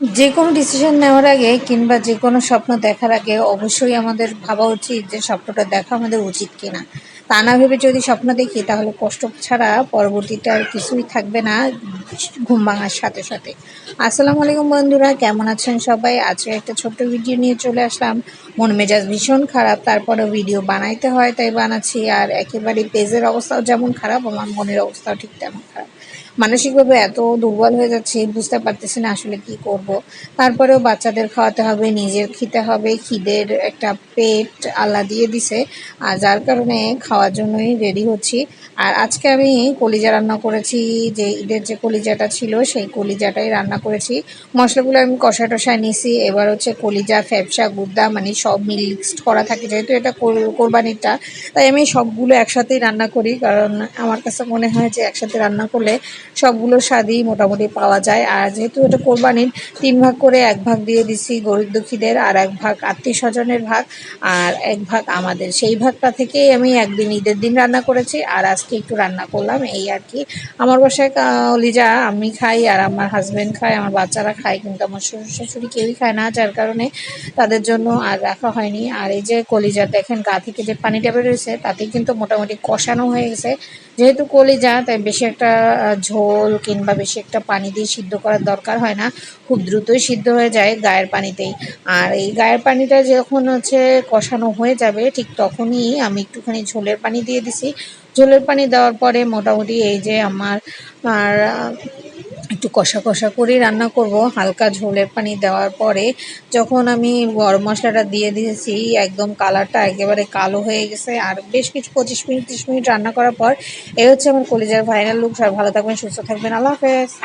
যে কোনো ডিসিশন নেওয়ার আগে কিংবা যে কোনো স্বপ্ন দেখার আগে অবশ্যই আমাদের ভাবা উচিত যে স্বপ্নটা দেখা আমাদের উচিত কিনা। তা না ভেবে যদি স্বপ্ন দেখি, তাহলে কষ্ট ছাড়া পরবর্তীটা আর কিছুই থাকবে না। ঘুম ভাঙার সাথে সাথে। আসসালামু আলাইকুম বন্ধুরা, কেমন আছেন সবাই? আজকে একটা ছোট্ট ভিডিও নিয়ে চলে আসলাম। মন মেজাজ ভীষণ খারাপ তারপরে ভিডিও বানাইতে হয়, তাই বানাচ্ছি। আর একেবারে পেজের অবস্থাও যেমন খারাপ, আমার মনের অবস্থাও ঠিক তেমন খারাপ। মানসিকভাবে এত দুর্বল হয়ে যাচ্ছে, বুঝতে পারতেছি না আসলে কি করব। তারপরেও বাচ্চাদের খাওয়াতে হবে, নিজের খেতে হবে, খিদের একটা পেট আল্লাহ দিয়ে দিছে। আর যার কারণে খাওয়ার জন্যই রেডি হচ্ছি। আর আজকে আমি কলিজা রান্না করেছি, যে ঈদের যে কলিজাটা ছিল, সেই কলিজাটাই রান্না করেছি। মশলাগুলো আমি কষা টষায় নিছি। এবার হচ্ছে কলিজা, ফ্যাপসা গুদ্দা মানে সব মিক্সড করা থাকে। যেহেতু এটা কোর- কোরবানিটা, তাই আমি সবগুলো একসাথেই রান্না করি। কারণ আমার কাছে মনে হয় যে একসাথে রান্না করলে সবগুলো স্বাদই মোটামুটি পাওয়া যায়। আর যেহেতু এটা কোরবানির, তিন ভাগ করে এক ভাগ দিয়ে দিছি গরিব দুঃখীদের, আর এক ভাগ আত্মীয় স্বজনের ভাগ, আর এক ভাগ আমাদের। সেই ভাগটা থেকেই আমি একদিন ঈদের দিন রান্না করেছি। আর আজকে একটু রান্না করলাম, এই আর কি। আমার বাসায় লিজা আমি খাই আর আমার হাজব্যান্ড খায়, আমার বাচ্চারা খায়, কিন্তু আমার শ্বশুর শাশুড়ি কেউই খায় না, যার কারণে তাদের জন্য আর রাখা হয়নি। আর এই যে কলিজা, দেখেন গা থেকে যে পানিটা বেরোয়েছে তাতে কিন্তু মোটামুটি কষানো হয়ে গেছে। যেহেতু কলিজা, তাই বেশি একটা ঝোল কিংবা বেশি একটা পানি দিয়ে সিদ্ধ করার দরকার হয় না। খুব দ্রুতই সিদ্ধ হয়ে যায় গায়ের পানিতেই। আর এই গায়ের পানিটা যখন হচ্ছে কষানো হয়ে যাবে, ঠিক তখনই আমি একটুখানি ঝোলের পানি দিয়ে দিছি। ঝোলের পানি দেওয়ার পরে মোটামুটি এই যে আমার, আর, একটু কষা কষা করে রান্না করব, হালকা ঝোলের পানি দেওয়ার পরে যখন আমি গরম মশলাটা দিয়ে দিয়েছি, একদম কালারটা একেবারে কালো হয়ে গেছে, আর বেশ কিছু পঁচিশ মিনিট, তিরিশ মিনিট রান্না করার পর, এই হচ্ছে আমার কলিজার ফাইনাল লুক সবাই ভালো থাকবেন, সুস্থ থাকবেন, আল্লাহ হাফেজ।